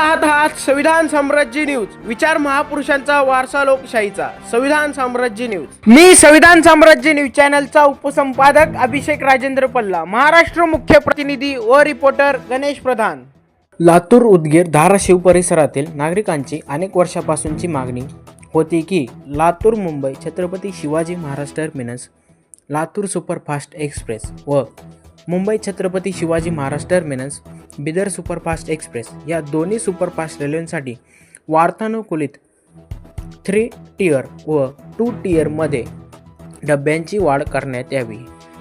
पाहत आहात संविधान साम्राज्य न्यूज. विचार महापुरुषांचा वारसा लोकशाहीचा. संविधान साम्राज्य न्यूज. मी संविधान साम्राज्य न्यूज चॅनलचा उपसंपादक अभिषेक राजेंद्र पल्ला. महाराष्ट्र मुख्य प्रतिनिधी व रिपोर्टर गणेश प्रधान. लातूर उदगीर धाराशिव परिसरातील नागरिकांची अनेक वर्षापासूनची मागणी होती की Latur Mumbai Chhatrapati Shivaji Maharaj terminus Latur superfast express व Mumbai Chhatrapati Shivaji Maharaj terminus Bidar superfast express या दोन्ही सुपरफास्ट रेल्वेसाठी वार्तानुकूलित थ्री टियर व टू टियरमध्ये डब्यांची वाढ करण्यात यावी.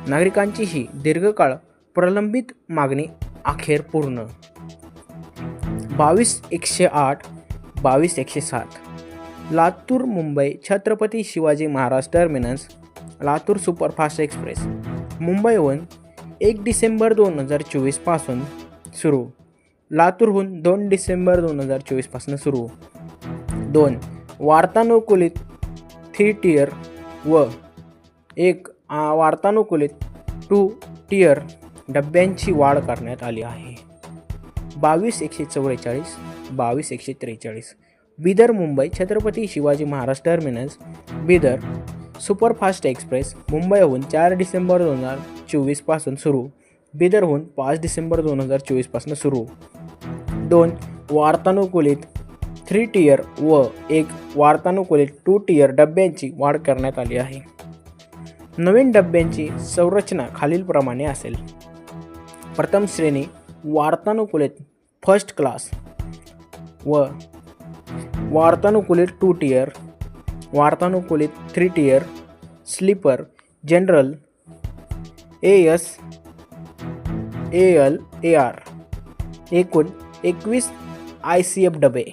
नागरिकांची ही दीर्घकाळ प्रलंबित मागणी अखेर पूर्ण. बावीस एकशे आठ बावीस एकशे सात. Latur Mumbai Chhatrapati Shivaji Maharaj terminus Latur superfast express. मुंबईहून एक डिसेंबर दोन हजार चोवीसपासून सुरू. लातूरहून दोन डिसेंबर दोन हजार चोवीसपासून सुरू. दोन वार्तानुकूलित थ्री टियर व एक वार्तानुकूलित टू टियर डब्यांची वाढ करण्यात आली आहे. बावीस एकशे चव्वेचाळीस बावीस एकशे त्रेचाळीस. Bidar Mumbai Chhatrapati Shivaji Maharaj terminus Bidar superfast express मुंबईहून चार डिसेंबर दोन हजार चोवीसपासून सुरू. बिदरहून पाच डिसेंबर दोन हजार चोवीसपासून सुरू. दोन वार्तानुकूलित थ्री टियर व एक वार्तानुकूलित टू टियर डब्यांची वाढ करण्यात आली आहे. नवीन डब्यांची संरचना खालीलप्रमाणे असेल. प्रथम श्रेणी वार्तानुकूलित फर्स्ट क्लास व वार्तानुकूलित two tier वार्तानुकूलित three tier sleeper general A S A L A R एकूण एकवीस आय सी एफ डबे.